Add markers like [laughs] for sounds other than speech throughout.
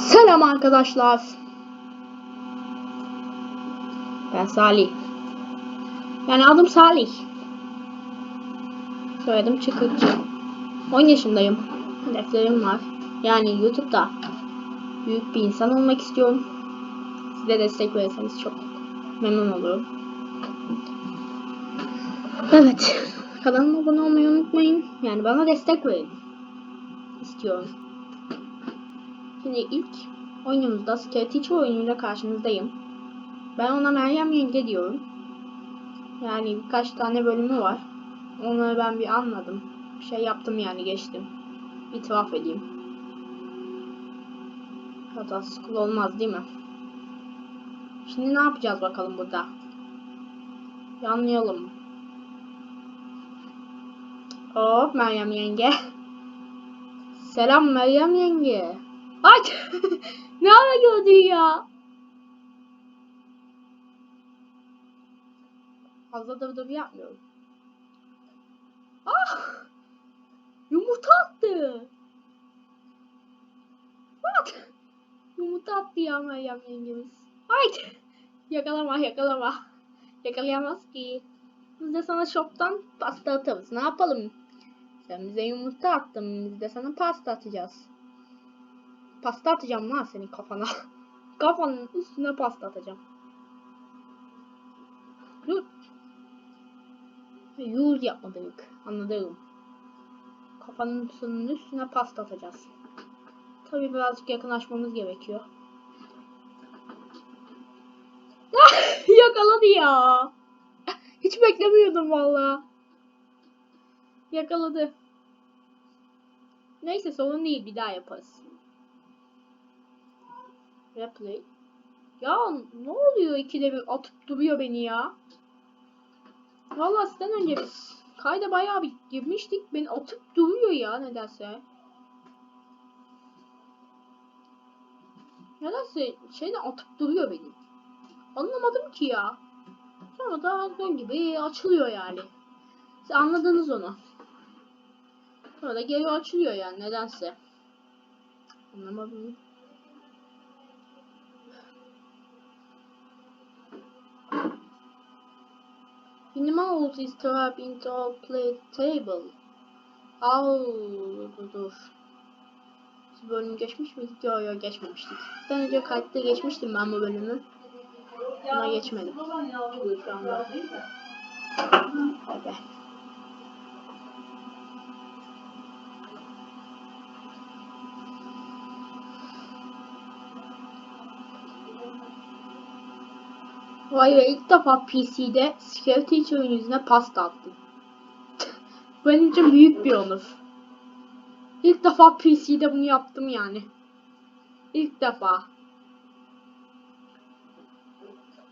Selam arkadaşlar. Ben Salih. Yani adım Salih. Soyadım Çıkıkçı. 10 yaşındayım. Hedeflerim var. Yani YouTube'da büyük bir insan olmak istiyorum. Siz de destek verirseniz çok memnun olurum. Evet. Kanalıma abone olmayı unutmayın. Yani bana destek verin. İstiyorum. Şimdi ilk oyunumuzda Scare oyunuyla karşınızdayım. Ben ona Meryem Yenge diyorum. Yani birkaç tane bölümü var. Onları ben bir anladım. Bir şey yaptım yani geçtim. İtiraf edeyim. Hatasız kul olmaz değil mi? Şimdi ne yapacağız bakalım burada? Yanlayalım. Oh Meryem Yenge. [laughs] Selam Meryem Yenge. Ay! [laughs] ne gördün ya? Fazla dır dır yapmıyorum. Ah! Yumurta attı. What? Yumurta attı ya Meryem yengemiz. Ay! Yakalama yakalama. Yakalayamaz ki. Biz de sana shop'tan pasta atarız. Ne yapalım? Sen bize yumurta attın. Biz de sana pasta atacağız. Pasta atacağım lan senin kafana. [laughs] Kafanın üstüne pasta atacağım. Dur. Yul yapmadık. Anladım. Kafanın üstüne pasta atacağız. Tabi birazcık yakınlaşmamız gerekiyor. [laughs] Yakaladı ya. Hiç beklemiyordum valla. Yakaladı. Neyse sorun değil bir daha yaparız. Replay. Ya ne oluyor ikide bir atıp duruyor beni ya. Valla sizden önce biz kayda bayağı bir girmiştik. Beni atıp duruyor ya nedense. Nedense şeyden atıp duruyor beni. Anlamadım ki ya. Sonra da dön gibi açılıyor yani. Siz anladınız onu. Sonra da geri açılıyor yani nedense. Anlamadım. Animals is trapped into a play table. Au, dur dur. Biz bölüm geçmiş miydik? Yok yok geçmemiştik. Sizden önce kayıtta geçmiştim ben bu bölümü. Ama geçmedim. Şu anda. Vay Vay be ilk defa PC'de Scare Teacher yüzüne pasta attım. [laughs] Benim için büyük bir onur. İlk defa PC'de bunu yaptım yani. İlk defa.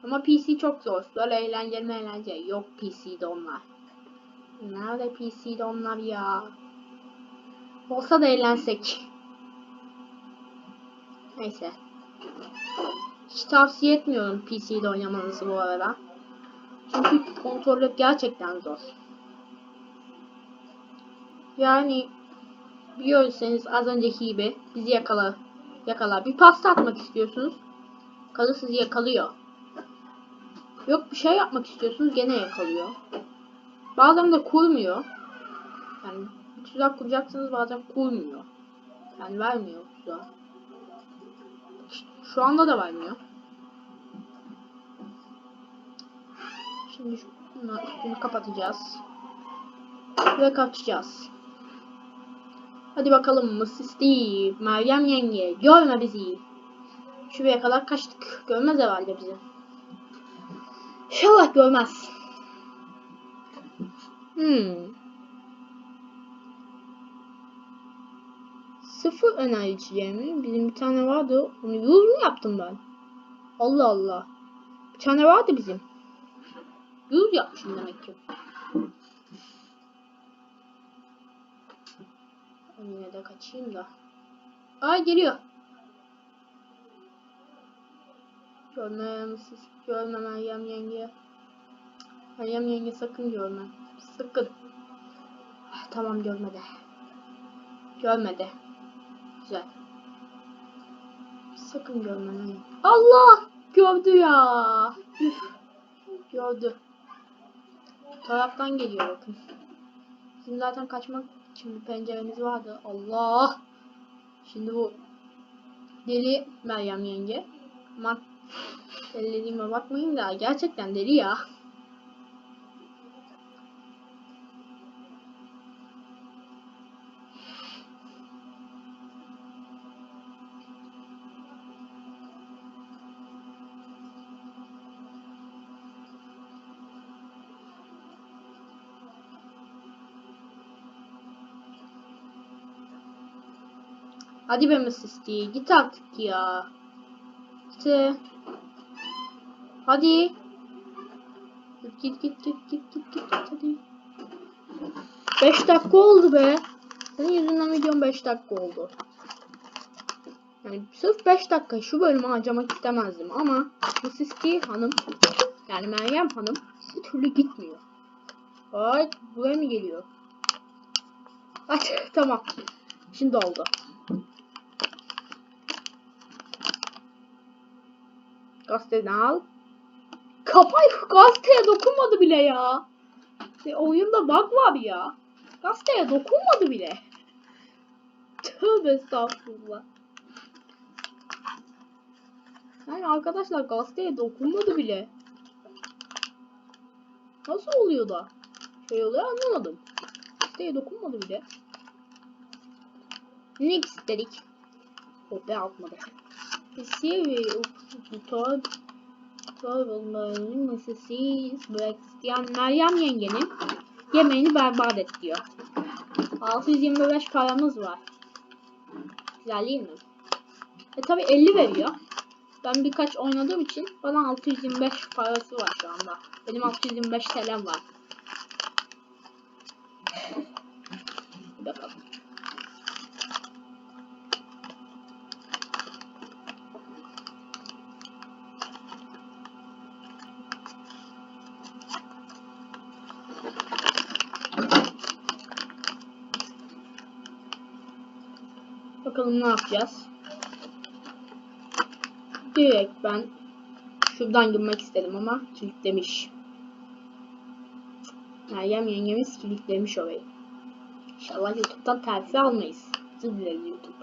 Ama PC çok zor. Böyle eğlenceli eğlenceli. Yok PC'de onlar. Nerede PC'de onlar ya? Olsa da eğlensek. Neyse. Hiç tavsiye etmiyorum PC'de oynamanızı bu arada. Çünkü kontrolü gerçekten zor. Yani biliyorsanız az önceki gibi bizi yakala yakala bir pasta atmak istiyorsunuz. Kadı sizi yakalıyor. Yok bir şey yapmak istiyorsunuz gene yakalıyor. Bazen de kurmuyor. Yani bir tuzak kuracaksınız bazen kurmuyor. Yani vermiyor tuzağı. Şu anda da vermiyor. Şimdi şunu üstünü kapatacağız. Ve kaçacağız. Hadi bakalım Mrs. Steve, Meryem yenge görme bizi. Şuraya kadar kaçtık. Görmez herhalde bizi. İnşallah görmez. Hmm. Sıfır enerjiye mi? Bizim bir tane vardı. Onu yüz mü yaptım ben? Allah Allah. Bir tane vardı bizim. Yüz yapmışım demek ki. Yine de kaçayım da. Ay geliyor. Görmem siz görme Meryem yenge. Meryem yenge sakın görme. Sakın. Ah, tamam görmedi. Görmedi. Güzel. Sakın görme. Allah! Gördü ya. Üf. Gördü. Bu taraftan geliyor bakın. Bizim zaten kaçmak için bir penceremiz vardı. Allah! Şimdi bu deli Meryem yenge. Ama deli dediğime bakmayın da gerçekten deli ya. Hadi be Masisti git artık ya. İşte. Hadi. Git git git git git git git hadi. 5 dakika oldu be. Senin yüzünden videom 5 dakika oldu. Yani sırf 5 dakika şu bölümü harcamak istemezdim ama Masisti hanım yani Meryem hanım bir türlü gitmiyor. Ay buraya mı geliyor? Aç [laughs] tamam. Şimdi oldu. Gazeteden al. Kafay gazeteye dokunmadı bile ya. E, oyunda bug var ya. Gazeteye dokunmadı bile. Tövbe estağfurullah. Yani arkadaşlar gazeteye dokunmadı bile. Nasıl oluyor da? Şey oluyor anlamadım. Gazeteye dokunmadı bile. Ne istedik? O be atmadı. Siri Tor Torbal'ın masasıyız bırak isteyen Meryem yengenin yemeğini berbat et diyor. 625 paramız var. Güzel değil mi? E tabi 50 veriyor. Ben birkaç oynadığım için bana 625 parası var şu anda. Benim 625 TL'm var. Bir bakalım. Bakalım ne yapacağız. Direkt ben şuradan girmek istedim ama kilitlemiş. Meryem yengemiz kilitlemiş orayı. İnşallah YouTube'dan terfi almayız. Özür dileriz YouTube.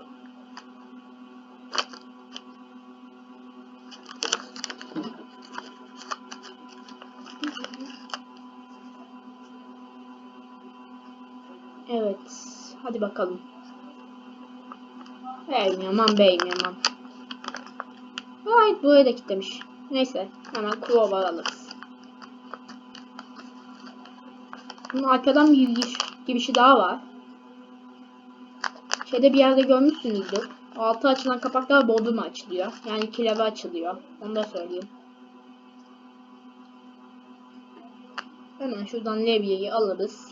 Evet. Hadi bakalım. Beyim yaman beyim yaman. Ay buraya da kilitlemiş. Neyse hemen crowbar alırız. Bunun arkadan bir giriş, girişi daha var. Şeyde bir yerde görmüşsünüzdür. Altı açılan kapaklar bodrum açılıyor. Yani kilebe açılıyor. Onu da söyleyeyim. Hemen şuradan levyeyi alırız.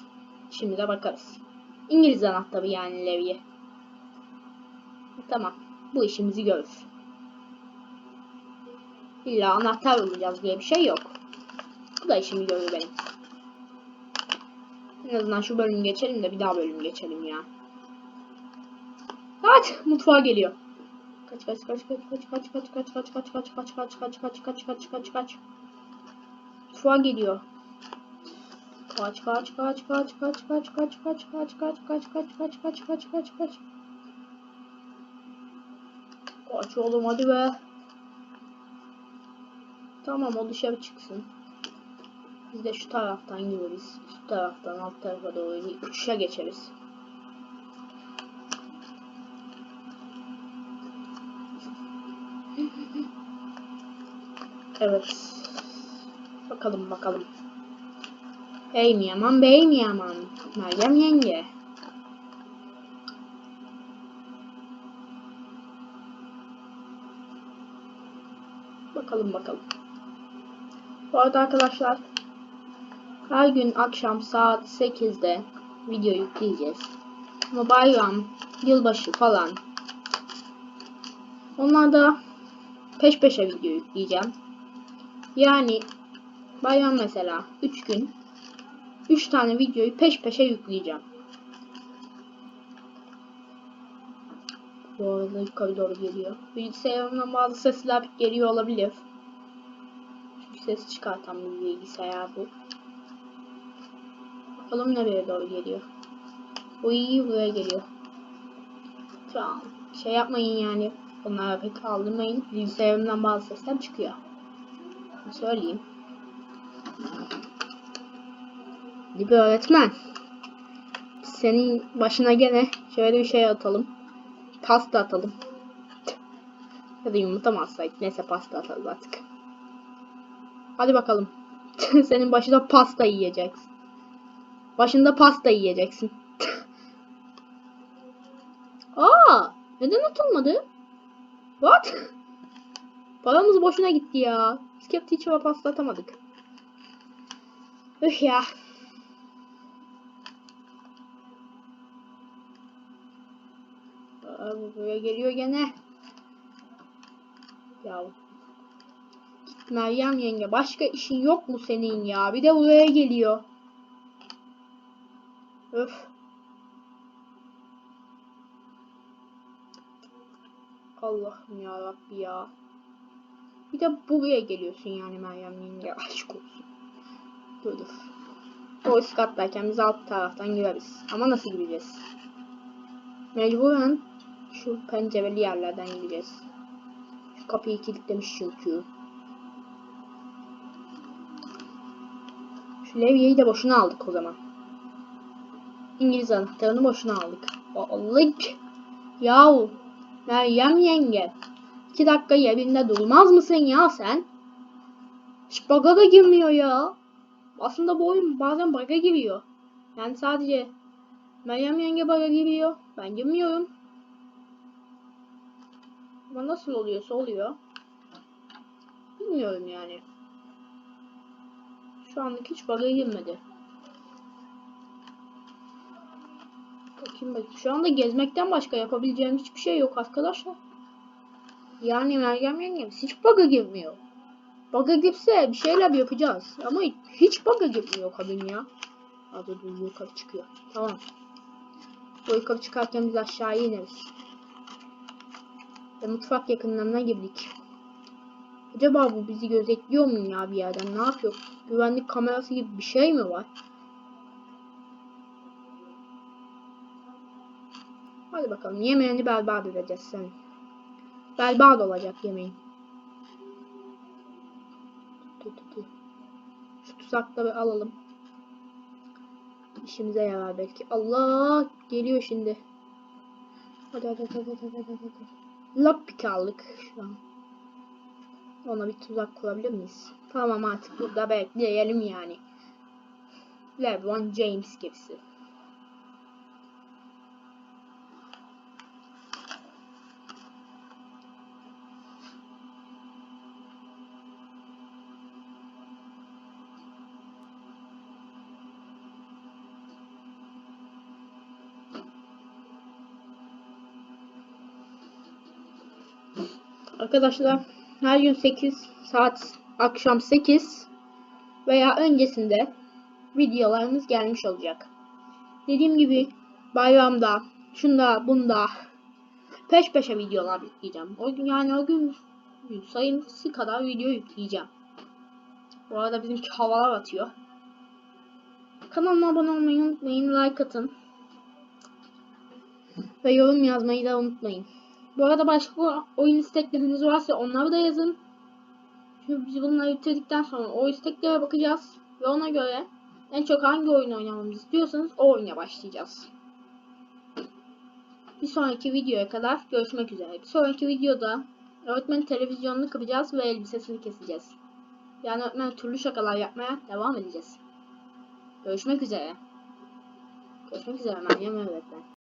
Şimdi de bakarız. İngiliz anahtarı yani levye. Tamam. Bu işimizi görür. İlla anahtar bulacağız diye bir şey yok. Bu da işimi görür benim. En azından şu bölümü geçelim de bir daha bölüm geçelim ya. Kaç! Mutfağa geliyor. Kaç kaç kaç kaç kaç kaç kaç kaç kaç kaç kaç kaç kaç kaç kaç kaç kaç kaç Mutfağa geliyor. Kaç kaç kaç kaç kaç kaç kaç kaç kaç kaç kaç kaç kaç kaç kaç kaç kaç Kaç oğlum hadi be. Tamam o dışarı çıksın. Biz de şu taraftan gireriz. Şu taraftan alt tarafa doğru uçuşa geçeriz. Evet. Bakalım bakalım. Hey mi yaman bey mi? Meryem yenge. Bakalım bakalım. Bu arada arkadaşlar her gün akşam saat 8'de video yükleyeceğiz. Ama bayram, yılbaşı falan onlarda peş peşe video yükleyeceğim. Yani bayram mesela 3 gün 3 tane videoyu peş peşe yükleyeceğim. Bu arada yukarı doğru geliyor. Bilgisayarımdan bazı sesler geliyor olabilir. Çünkü ses çıkartan bir bilgisayar bu. Bakalım nereye doğru geliyor. Bu iyi buraya geliyor. Tamam. Şey yapmayın yani. Onlara pek aldırmayın. Bilgisayarımdan bazı sesler çıkıyor. Söyleyeyim. Bir öğretmen. Senin başına gene şöyle bir şey atalım. Pasta atalım. Ya da yumurta mı atsaydık? Neyse pasta atalım artık. Hadi bakalım. [laughs] Senin başında pasta yiyeceksin. Başında pasta yiyeceksin. [laughs] Aa, neden atılmadı? What? Paramız boşuna gitti ya. Skip Teacher'a pasta atamadık. Üh ya. Buraya geliyor gene. Ya. Meryem yenge. Başka işin yok mu senin ya? Bir de buraya geliyor. Öf. Allah'ım ya Rabbi ya. Bir de buraya geliyorsun yani Meryem yenge. Aşk olsun. Dur dur. O üst kattayken biz alt taraftan gireriz. Ama nasıl gireceğiz? Mecburen şu pencereli yerlerden gireceğiz. Şu kapıyı kilitlemiş çünkü. Şu levyeyi de boşuna aldık o zaman. İngiliz anahtarını boşuna aldık. Aldık. Yahu. Meryem yenge. İki dakika yerinde durmaz mısın ya sen? Hiç baga da girmiyor ya. Aslında bu oyun bazen baga giriyor. Yani sadece Meryem yenge baga giriyor. Ben girmiyorum. Ama nasıl oluyorsa oluyor. Bilmiyorum yani. Şu anlık hiç baga girmedi. Bakayım bakayım. Şu anda gezmekten başka yapabileceğim hiçbir şey yok arkadaşlar. Yani Meryem yengemiz hiç bug'a girmiyor. Bug'a girse bir şeyler yapacağız. Ama hiç bug'a girmiyor kadın ya. Dur yukarı çıkıyor. Tamam. Bu yukarı çıkarken biz aşağıya ineriz. Ve mutfak yakınlarına girdik. Acaba bu bizi gözetliyor mu ya bir yerden? Ne yapıyor? Güvenlik kamerası gibi bir şey mi var? Hadi bakalım. Yemeğini berbat edeceğiz sen. Berbat olacak yemeğin. Şu tuzakları alalım. İşimize yarar belki. Allah geliyor şimdi. Hadi hadi hadi hadi hadi hadi. Lockpick aldık şu an. Ona bir tuzak kurabilir miyiz? Tamam artık burada bekleyelim yani. LeBron James gibisi. Arkadaşlar her gün 8 saat akşam 8 veya öncesinde videolarımız gelmiş olacak. Dediğim gibi bayramda, şunda, bunda peş peşe videolar yükleyeceğim. O gün yani o gün sayısı kadar video yükleyeceğim. Bu arada bizimki havalar atıyor. Kanalıma abone olmayı unutmayın, like atın. Ve yorum yazmayı da unutmayın. Bu arada başka oyun istekleriniz varsa onları da yazın. Çünkü biz bunları bitirdikten sonra o isteklere bakacağız. Ve ona göre en çok hangi oyun oynamamızı istiyorsanız o oyuna başlayacağız. Bir sonraki videoya kadar görüşmek üzere. Bir sonraki videoda öğretmenin televizyonunu kıracağız ve elbisesini keseceğiz. Yani öğretmen türlü şakalar yapmaya devam edeceğiz. Görüşmek üzere. Görüşmek üzere Meryem öğretmen.